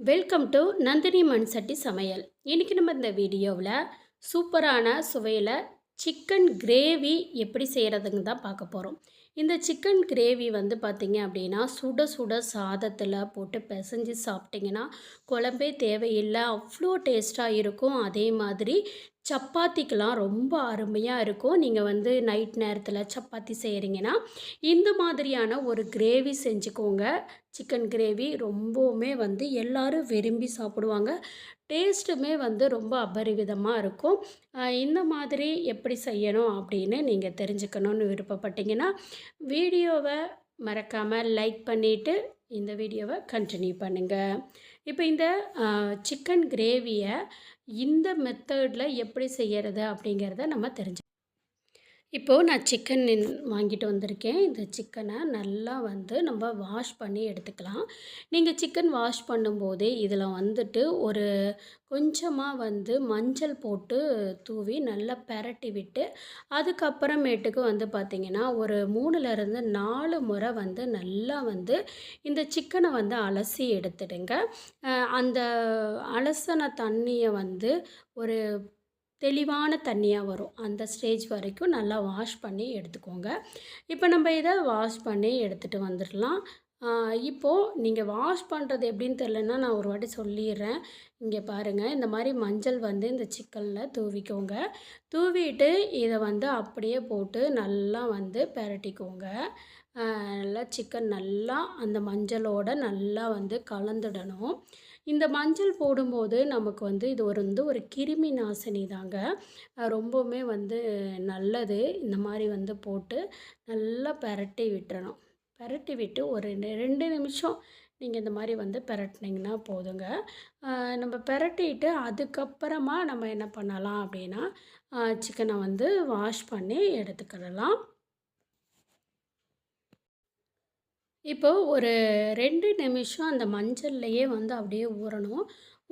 Welcome to Nandini மண் சட்டி சமையல் இன்றைக்கி நம்ம இந்த வீடியோவில் சூப்பரான சுவையில் சிக்கன் கிரேவி எப்படி செய்கிறதுன்னு தான் பார்க்க போகிறோம் இந்த சிக்கன் கிரேவி வந்து பார்த்திங்க அப்படின்னா சுட சுட சாதத்தில் போட்டு பிசைஞ்சு சாப்பிட்டிங்கன்னா குழம்பே தேவையில்லை அவ்வளோ டேஸ்ட்டாக இருக்கும். அதே மாதிரி சப்பாத்திக்கெலாம் ரொம்ப அருமையாக இருக்கும். நீங்கள் வந்து நைட் நேரத்தில் சப்பாத்தி செய்கிறீங்கன்னா இந்த மாதிரியான ஒரு கிரேவி செஞ்சுக்கோங்க. சிக்கன் கிரேவி ரொம்பவுமே வந்து எல்லோரும் விரும்பி சாப்பிடுவாங்க. டேஸ்ட்டுமே வந்து ரொம்ப அபரிவிதமாக இருக்கும். இந்த மாதிரி எப்படி செய்யணும் அப்படின்னு நீங்கள் தெரிஞ்சுக்கணுன்னு விருப்பப்பட்டீங்கன்னா வீடியோவை மறக்காமல் லைக் பண்ணிவிட்டு இந்த வீடியோவை கண்டினியூ பண்ணுங்கள் இப்போ இந்த சிக்கன் கிரேவியை இந்த மெத்தடில் எப்படி செய்கிறது அப்படிங்கிறத நம்ம தெரிஞ்சு இப்போது நான் சிக்கன் வாங்கிட்டு வந்திருக்கேன். இந்த சிக்கனை நல்லா வந்து நம்ம வாஷ் பண்ணி எடுத்துக்கலாம். நீங்கள் சிக்கன் வாஷ் பண்ணும்போதே இதில் வந்துட்டு ஒரு கொஞ்சமாக வந்து மஞ்சள் போட்டு தூவி நல்லா பெரட்டி விட்டு அதுக்கப்புறமேட்டுக்கு வந்து பார்த்திங்கன்னா ஒரு மூணுலேருந்து நாலு முறை வந்து நல்லா வந்து இந்த சிக்கனை வந்து அலசி எடுத்துடுங்க. அந்த அலசின தண்ணியை வந்து ஒரு தெளிவான தண்ணியாக வரும். அந்த ஸ்டேஜ் வரைக்கும் நல்லா வாஷ் பண்ணி எடுத்துக்கோங்க. இப்போ நம்ம இதை வாஷ் பண்ணி எடுத்துகிட்டு வந்துடலாம். இப்போது நீங்கள் வாஷ் பண்ணுறது எப்படின்னு தெரிலன்னா நான் ஒரு வாட்டி சொல்லிடுறேன். இங்கே பாருங்கள் இந்த மாதிரி மஞ்சள் வந்து இந்த சிக்கனில் தூவிக்கோங்க. தூவிட்டு இதை வந்து அப்படியே போட்டு நல்லா வந்து பரட்டிக்கோங்க. நல்லா சிக்கன் நல்லா அந்த மஞ்சளோட நல்லா வந்து கலந்துடணும். இந்த மஞ்சள் போடும்போது நமக்கு வந்து இது ஒரு வந்து ஒரு கிருமி நாசினி தாங்க. ரொம்பவுமே வந்து நல்லது. இந்த மாதிரி வந்து போட்டு நல்லா பெரட்டி விட்டுறணும். பெரட்டி விட்டு ஒரு ரெண்டு- நிமிஷம் நீங்கள் இந்த மாதிரி வந்து பெரட்டினீங்கன்னா போதுங்க. நம்ம பெரட்டிட்டு அதுக்கப்புறமா நம்ம என்ன பண்ணலாம் அப்படின்னா சிக்கனை வந்து வாஷ் பண்ணி எடுத்துக்கிடலாம். இப்போ ஒரு ரெண்டு நிமிஷம் அந்த மஞ்சள்லையே வந்து அப்படியே ஊறணும்.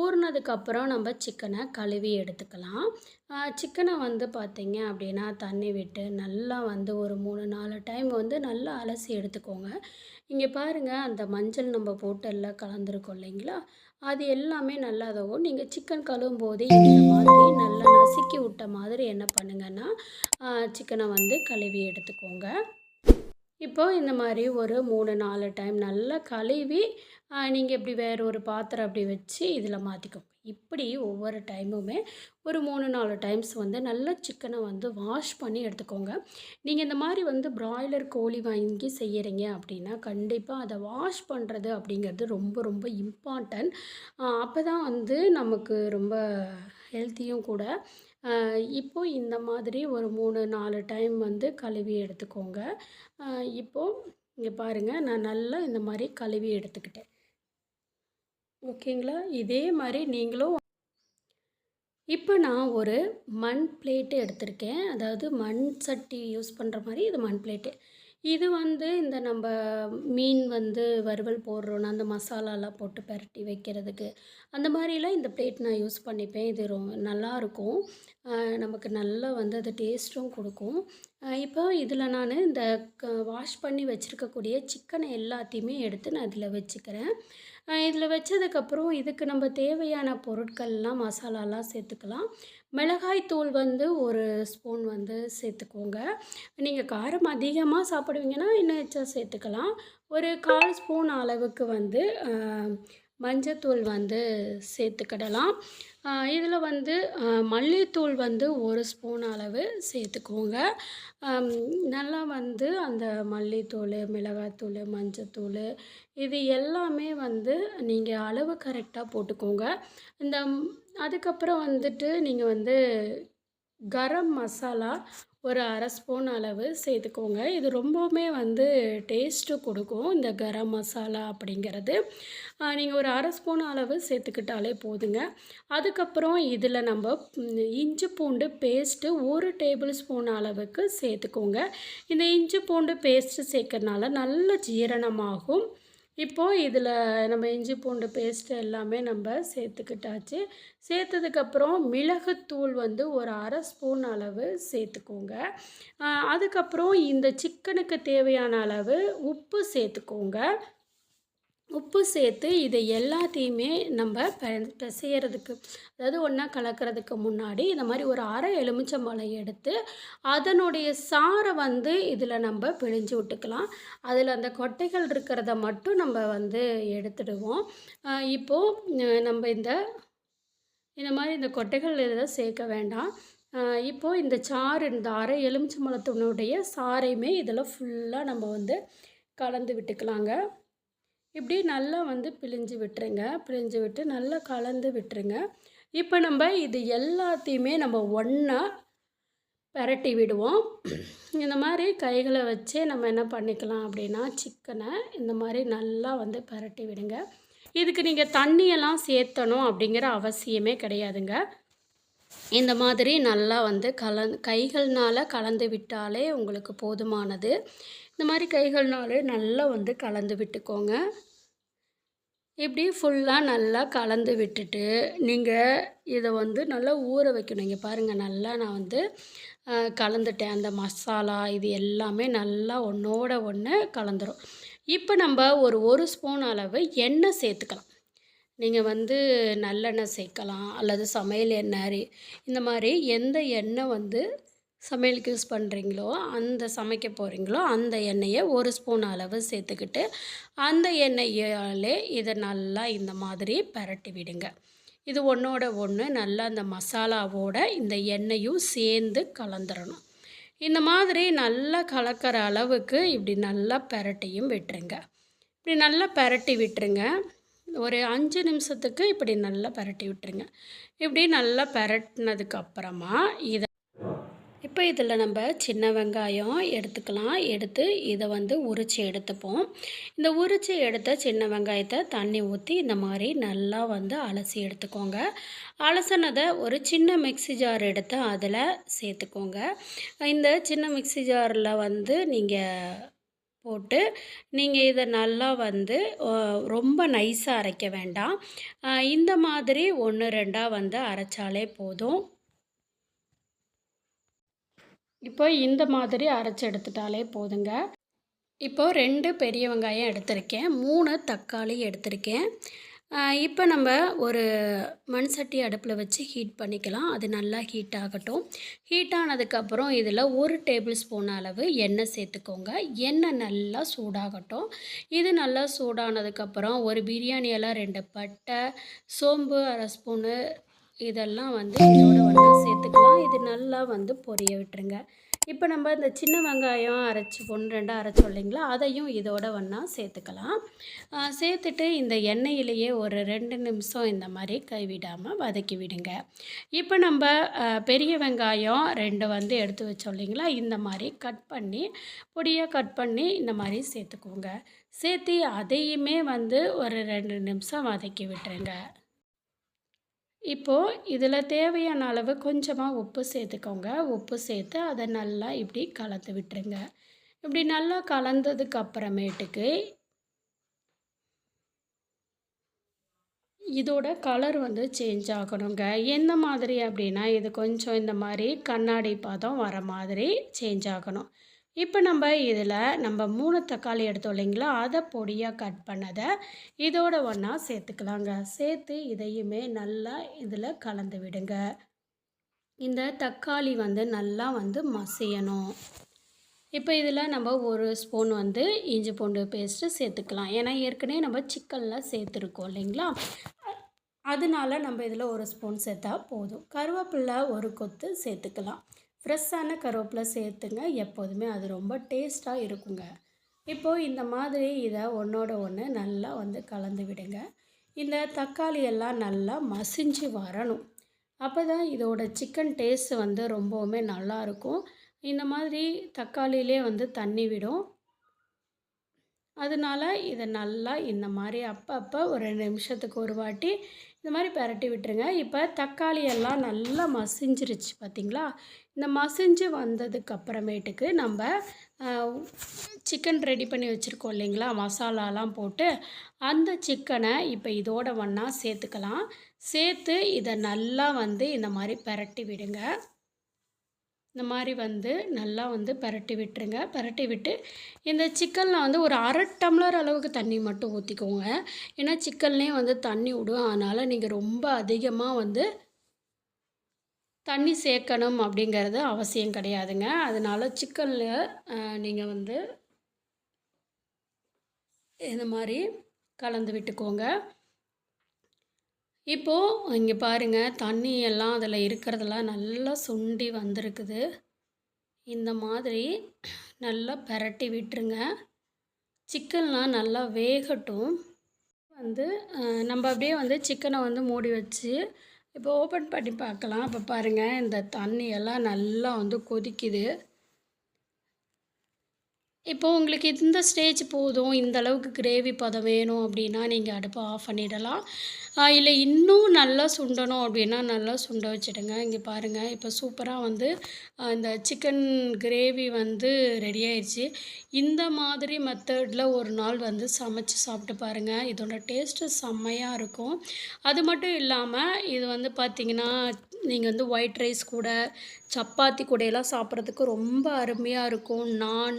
ஊறினதுக்கப்புறம் நம்ம சிக்கனை கழுவி எடுத்துக்கலாம். சிக்கனை வந்து பார்த்திங்க அப்படின்னா தண்ணி விட்டு நல்லா வந்து ஒரு மூணு நாலு டைம் வந்து நல்லா அலசி எடுத்துக்கோங்க. இங்கே பாருங்கள் அந்த மஞ்சள் நம்ம போட்டு எல்லாம் கலந்துருக்கோம் இல்லைங்களா? அது எல்லாமே நல்லா நீங்கள் சிக்கன் கழுவும் போதே இந்த மாதிரி நல்லா நசுக்கி விட்ட மாதிரி என்ன பண்ணுங்கன்னா சிக்கனை வந்து கழுவி எடுத்துக்கோங்க. இப்போது இந்த மாதிரி ஒரு மூணு நாலு டைம் நல்லா கழுவி நீங்கள் இப்படி வேறு ஒரு பாத்திரம் அப்படி வச்சு இதில் மாற்றிக்கோங்க இப்படி ஒவ்வொரு டைமுமே ஒரு மூணு நாலு டைம்ஸ் வந்து நல்லா சிக்கனை வந்து வாஷ் பண்ணி எடுத்துக்கோங்க. நீங்கள் இந்த மாதிரி வந்து பிராய்லர் கோழி வாங்கி செய்கிறீங்க அப்படின்னா கண்டிப்பாக அதை வாஷ் பண்ணுறது அப்படிங்கிறது ரொம்ப ரொம்ப இம்பார்ட்டன்ட் அப்போ தான் வந்து நமக்கு ரொம்ப ஹெல்த்தியும் கூட இப்போது இப்போ இந்த மாதிரி ஒரு மூணு நாலு டைம் வந்து கழுவி எடுத்துக்கோங்க. இப்போது இப்போ இங்கே பாருங்கள் நான் நல்லா இந்த மாதிரி கழுவி எடுத்துக்கிட்டேன். ஓகேங்களா? இதே மாதிரி நீங்களும் இப்போ நான் ஒரு மண் பிளேட்டு எடுத்திருக்கேன். அதாவது மண் சட்டி யூஸ் பண்ணுற மாதிரி இது மண் பிளேட்டு இது வந்து இந்த நம்ம மீன் வந்து வறுவல் போடுறோன்னா அந்த மசாலாலாம் போட்டு பரட்டி வைக்கிறதுக்கு. அந்த மாதிரிலாம் இந்த பிளேட் நான் யூஸ் பண்ணிப்பேன். இது ரொம்ப நல்லாயிருக்கும் நமக்கு நல்லா வந்து அது டேஸ்ட்டும் கொடுக்கும். இப்போ இதில் நான் இந்த க வாஷ் பண்ணி வச்சுருக்கக்கூடிய சிக்கனை எல்லாத்தையுமே எடுத்து நான் இதில் வச்சுக்கிறேன். இதில் வச்சதுக்கப்புறம் இதுக்கு நம்ம தேவையான பொருட்கள்லாம் மசாலாலாம் சேர்த்துக்கலாம். மிளகாய் தூள் வந்து ஒரு ஸ்பூன் வந்து சேர்த்துக்கோங்க. நீங்கள் காரம் அதிகமாக சாப்பிடுவீங்கன்னா இன்னும் எச்சா சேர்த்துக்கலாம். ஒரு கால் ஸ்பூன் அளவுக்கு வந்து மஞ்சத்தூள் வந்து சேர்த்துக்கிடலாம். இதில் வந்து மல்லித்தூள் வந்து ஒரு ஸ்பூன் அளவு சேர்த்துக்கோங்க நல்லா வந்து அந்த மல்லித்தூள் மிளகாத்தூள் மஞ்சத்தூள் இது எல்லாமே வந்து நீங்கள் அளவு கரெக்டாக போட்டுக்கோங்க. இந்த அதுக்கப்புறம் வந்துட்டு நீங்கள் வந்து கரம் மசாலா ஒரு அரை ஸ்பூன் அளவு சேர்த்துக்கோங்க. இது ரொம்பவுமே வந்து டேஸ்ட்டு கொடுக்கும் இந்த கரம் மசாலா அப்படிங்கிறது. நீங்கள் ஒரு அரை ஸ்பூன் அளவு சேர்த்துக்கிட்டாலே போதுங்க. அதுக்கப்புறம் இதில் நம்ம இஞ்சி பூண்டு பேஸ்ட்டு ஒரு டேபிள் ஸ்பூன் அளவுக்கு சேர்த்துக்கோங்க. இந்த இஞ்சி பூண்டு பேஸ்ட்டு சேர்க்கறனால நல்ல ஜீரணமாகும். இப்போது இதில் நம்ம இஞ்சி பூண்டு பேஸ்ட்டு எல்லாமே நம்ம சேர்த்துக்கிட்டாச்சு. சேர்த்ததுக்கப்புறம் மிளகுத்தூள் வந்து ஒரு அரை ஸ்பூன் அளவு சேர்த்துக்கோங்க. அதுக்கப்புறம் இந்த சிக்கனுக்கு தேவையான அளவு உப்பு சேர்த்துக்கோங்க. உப்பு சேர்த்து இதை எல்லாத்தையுமே நம்ம பிசையறதுக்கு அதாவது ஒன்றா கலக்கிறதுக்கு முன்னாடி இந்த மாதிரி ஒரு அரை எலுமிச்சம்பழம் எடுத்து அதனுடைய சாறை வந்து இதில் நம்ம பிழிஞ்சு விட்டுக்கலாம். அதில் அந்த கொட்டைகள் இருக்கிறத மட்டும் நம்ம வந்து எடுத்துடுவோம். இப்போது நம்ம இந்த இந்த மாதிரி இந்த கொட்டைகள் இதில் சேர்க்க வேண்டாம். இப்போது இந்த சாறு இந்த அரை எலுமிச்சம்பழத்தினுடைய சாறையுமே இதில் ஃபுல்லாக நம்ம வந்து கலந்து விட்டுக்கலாங்க. இப்படி நல்லா வந்து பிழிஞ்சு விட்டுருங்க. பிழிஞ்சு விட்டு நல்லா கலந்து விட்டுருங்க. இப்போ நம்ம இது எல்லாத்தையுமே நம்ம ஒன்றா பரட்டி விடுவோம். இந்த மாதிரி கைகளை வச்சே நம்ம என்ன பண்ணிக்கலாம் அப்படின்னா சிக்கனை இந்த மாதிரி நல்லா வந்து பரட்டி விடுங்க. இதுக்கு நீங்கள் தண்ணியெல்லாம் சேர்த்தணும் அப்படிங்கிற அவசியமே கிடையாதுங்க. இந்த மாதிரி நல்லா வந்து கலந் கைகள்னால் கலந்து விட்டாலே உங்களுக்கு போதுமானது. இந்த மாதிரி கைகள்னாலே நல்லா வந்து கலந்து விட்டுக்கோங்க. இப்படி ஃபுல்லாக நல்லா கலந்து விட்டுட்டு நீங்கள் இதை வந்து நல்லா ஊற வைக்கணும். இங்கே பாருங்கள் நல்லா நான் வந்து கலந்துட்டேன். அந்த மசாலா இது எல்லாமே நல்லா ஒன்றோட ஒன்று கலந்துரும். இப்போ நம்ம ஒரு ஒரு ஸ்பூன் அளவு எண்ணெய் சேர்த்துக்கலாம். நீங்கள் வந்து நல்லெண்ணெய் சேர்க்கலாம் அல்லது சமையல் எண்ணெய் இந்த மாதிரி எந்த எண்ணெய் வந்து சமையலுக்கு யூஸ் பண்ணுறீங்களோ அந்த சமைக்க போகிறீங்களோ அந்த எண்ணெயை ஒரு ஸ்பூன் அளவு சேர்த்துக்கிட்டு அந்த எண்ணெயாலே இதை நல்லா இந்த மாதிரி பரட்டி விடுங்க. இது ஒன்றோட ஒன்று நல்லா அந்த மசாலாவோட இந்த எண்ணெயும் சேர்ந்து கலந்துடணும் இந்த மாதிரி நல்லா கலக்கிற அளவுக்கு இப்படி நல்லா பரட்டியும் விட்டுருங்க. இப்படி நல்லா பரட்டி விட்டுருங்க. ஒரு அஞ்சு நிமிஷத்துக்கு இப்படி நல்லா பரட்டி விட்டுருங்க. இப்படி நல்லா பெரட்டினதுக்கு அப்புறமா இதை இப்போ இதில் நம்ம சின்ன வெங்காயம் எடுத்துக்கலாம். எடுத்து இதை வந்து உரித்து எடுத்துப்போம். இந்த உரித்து எடுத்த சின்ன வெங்காயத்தை தண்ணி ஊற்றி இந்த மாதிரி நல்லா வந்து அலசி எடுத்துக்கோங்க. அலசினதை ஒரு சின்ன மிக்ஸி ஜார் எடுத்து அதில் சேர்த்துக்கோங்க. இந்த சின்ன மிக்ஸி ஜாரில் வந்து நீங்கள் போட்டு நீங்கள் இதை நல்லா வந்து ரொம்ப நைஸாக அரைக்க வேண்டாம். இந்த மாதிரி ஒன்று ரெண்டாக வந்து அரைச்சாலே போதும். இப்போ இந்த மாதிரி அரைச்சி எடுத்துட்டாலே போதுங்க. இப்போ ரெண்டு பெரிய வெங்காயம் எடுத்திருக்கேன். மூணு தக்காளி எடுத்திருக்கேன். இப்போ நம்ம ஒரு மண் சட்டி அடுப்பில் வச்சு ஹீட் பண்ணிக்கலாம். அது நல்லா ஹீட் ஆகட்டும். ஹீட் ஆனதுக்கப்புறம் இதில் ஒரு டேபிள் ஸ்பூன் அளவு எண்ணெய் சேர்த்துக்கோங்க. எண்ணெய் நல்லா சூடாகட்டும். இது நல்லா சூடானதுக்கப்புறம் ஒரு பிரியாணி எல்லாம் ரெண்டு பட்டை சோம்பு அரை ஸ்பூனு இதெல்லாம் வந்து இதோட ஒன்றா சேர்த்துக்கலாம். இது நல்லா வந்து பொரிய விட்டுருங்க. இப்போ நம்ம இந்த சின்ன வெங்காயம் அரைச்சி ஒன்று ரெண்டாக அரைச்சோம் இல்லைங்களா? அதையும் இதோட ஒன்றா சேர்த்துக்கலாம். சேர்த்துட்டு இந்த எண்ணெயிலேயே ஒரு ரெண்டு நிமிஷம் இந்த மாதிரி கைவிடாமல் வதக்கி விடுங்க. இப்போ நம்ம பெரிய வெங்காயம் ரெண்டு வந்து எடுத்து வச்சோம் இல்லைங்களா? இந்த மாதிரி கட் பண்ணி பொடியாக கட் பண்ணி இந்த மாதிரி சேர்த்துக்கோங்க. சேர்த்து அதையுமே வந்து ஒரு ரெண்டு நிமிஷம் வதக்கி விட்டுருங்க. இப்போது இதில் தேவையான அளவு கொஞ்சமாக உப்பு சேர்த்துக்கோங்க. உப்பு சேர்த்து அதை நல்லா இப்படி கலந்து விட்டுருங்க. இப்படி நல்லா கலந்ததுக்கு அப்புறமேட்டுக்கு இதோட கலர் வந்து சேஞ்ச் ஆகணுங்க. எந்த மாதிரி அப்படின்னா இது கொஞ்சம் இந்த மாதிரி கண்ணாடி பாதம் வர மாதிரி சேஞ்ச் ஆகணும். இப்போ நம்ம இதில் நம்ம மூணு தக்காளி எடுத்தோம் இல்லைங்களா? அதை பொடியாக கட் பண்ணதை இதோட ஒன்றா சேர்த்துக்கலாங்க. சேர்த்து இதையுமே நல்லா இதில் கலந்து விடுங்க. இந்த தக்காளி வந்து நல்லா வந்து மசியணும். இப்போ இதில் நம்ம ஒரு ஸ்பூன் வந்து இஞ்சி பூண்டு பேஸ்ட்டு சேர்த்துக்கலாம். ஏன்னா ஏற்கனவே நம்ம சிக்கனில் சேர்த்துருக்கோம் இல்லைங்களா? அதனால நம்ம இதில் ஒரு ஸ்பூன் சேர்த்தா போதும். கருவேப்பில்ல ஒரு கொத்து சேர்த்துக்கலாம். ஃப்ரெஷ்ஷான கருவேப்பிலை சேர்த்துங்க. எப்போதுமே அது ரொம்ப டேஸ்ட்டாக இருக்குங்க. இப்போது இந்த மாதிரி இதை ஒன்றோட ஒன்று நல்லா வந்து கலந்து விடுங்க. இந்த தக்காளி எல்லாம் நல்லா மசிஞ்சு வரணும். அப்போ தான் இதோட சிக்கன் டேஸ்ட் வந்து ரொம்பவுமே நல்லா இருக்கும். இந்த மாதிரி தக்காளியிலே வந்து தண்ணி விடும். அதனால இதை நல்லா இந்த மாதிரி அப்பப்போ ஒரு ரெண்டு நிமிஷத்துக்கு ஒரு வாட்டி இந்த மாதிரி பரட்டி விட்டுருங்க. இப்போ தக்காளி எல்லாம் நல்லா மசிஞ்சிருச்சு பார்த்தீங்களா இந்த மசிஞ்சு வந்ததுக்கு அப்புறமேட்டுக்கு நம்ம சிக்கன் ரெடி பண்ணி வச்சுருக்கோம் இல்லைங்களா? மசாலாலாம் போட்டு அந்த சிக்கனை இப்போ இதோட ஒன்றா சேர்த்துக்கலாம். சேர்த்து இதை நல்லா வந்து இந்த மாதிரி பரட்டி விடுங்க. இந்த மாதிரி வந்து நல்லா வந்து பரட்டி விட்டுருங்க. பரட்டி விட்டு இந்த சிக்கனில் வந்து ஒரு அரை டம்ளர் அளவுக்கு தண்ணி மட்டும் ஊற்றிக்கோங்க ஏன்னா சிக்கன்லேயே வந்து தண்ணி விடும். அதனால் நீங்கள் ரொம்ப அதிகமாக வந்து தண்ணி சேர்க்கணும் அப்படிங்கிறது அவசியம் கிடையாதுங்க. அதனால் சிக்கனில் நீங்கள் வந்து இந்த மாதிரி கலந்து விட்டுக்கோங்க. இப்போது இங்கே பாருங்கள் தண்ணி எல்லாம் அதில் இருக்கிறதெல்லாம் நல்லா சுண்டி வந்திருக்குது. இந்த மாதிரி நல்லா பரட்டி விட்டுருங்க. சிக்கன்லாம் நல்லா வேகட்டும். வந்து நம்ம அப்படியே வந்து சிக்கனை வந்து மூடி வச்சு இப்போ ஓப்பன் பண்ணி பார்க்கலாம். இப்போ பாருங்கள் இந்த தண்ணி எல்லாம் நல்லா வந்து கொதிக்குது. இப்போ உங்களுக்கு இந்த ஸ்டேஜ் போதும் இந்த அளவுக்கு கிரேவி பதம் வேணும் அப்படின்னா நீங்கள் அடுப்பை ஆஃப் பண்ணிடலாம். இல்லை இன்னும் நல்லா சுண்டணும் அப்படின்னா நல்லா சுண்ட வச்சுடுங்க. இங்கே பாருங்கள் இப்போ சூப்பராக வந்து இந்த சிக்கன் கிரேவி வந்து ரெடி ஆயிடுச்சு. இந்த மாதிரி மெத்தடில் ஒரு நாள் வந்து சமைச்சு சாப்பிட்டு பாருங்கள் இதோட டேஸ்ட்டு செம்மையாக இருக்கும். அது மட்டும் இல்லாமல் இது வந்து பார்த்திங்கன்னா நீங்கள் வந்து ஒயிட் ரைஸ் கூட சப்பாத்தி கூடையெல்லாம் சாப்பிட்றதுக்கு ரொம்ப அருமையாக இருக்கும். நான்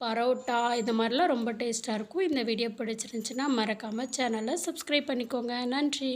பரோட்டா இந்த மாதிரிலாம் ரொம்ப டேஸ்ட்டாக இருக்கும். இந்த வீடியோ பிடிச்சிருந்துச்சின்னா மறக்காமல் சேனலை சப்ஸ்கிரைப் பண்ணிக்கோங்க. நன்றி.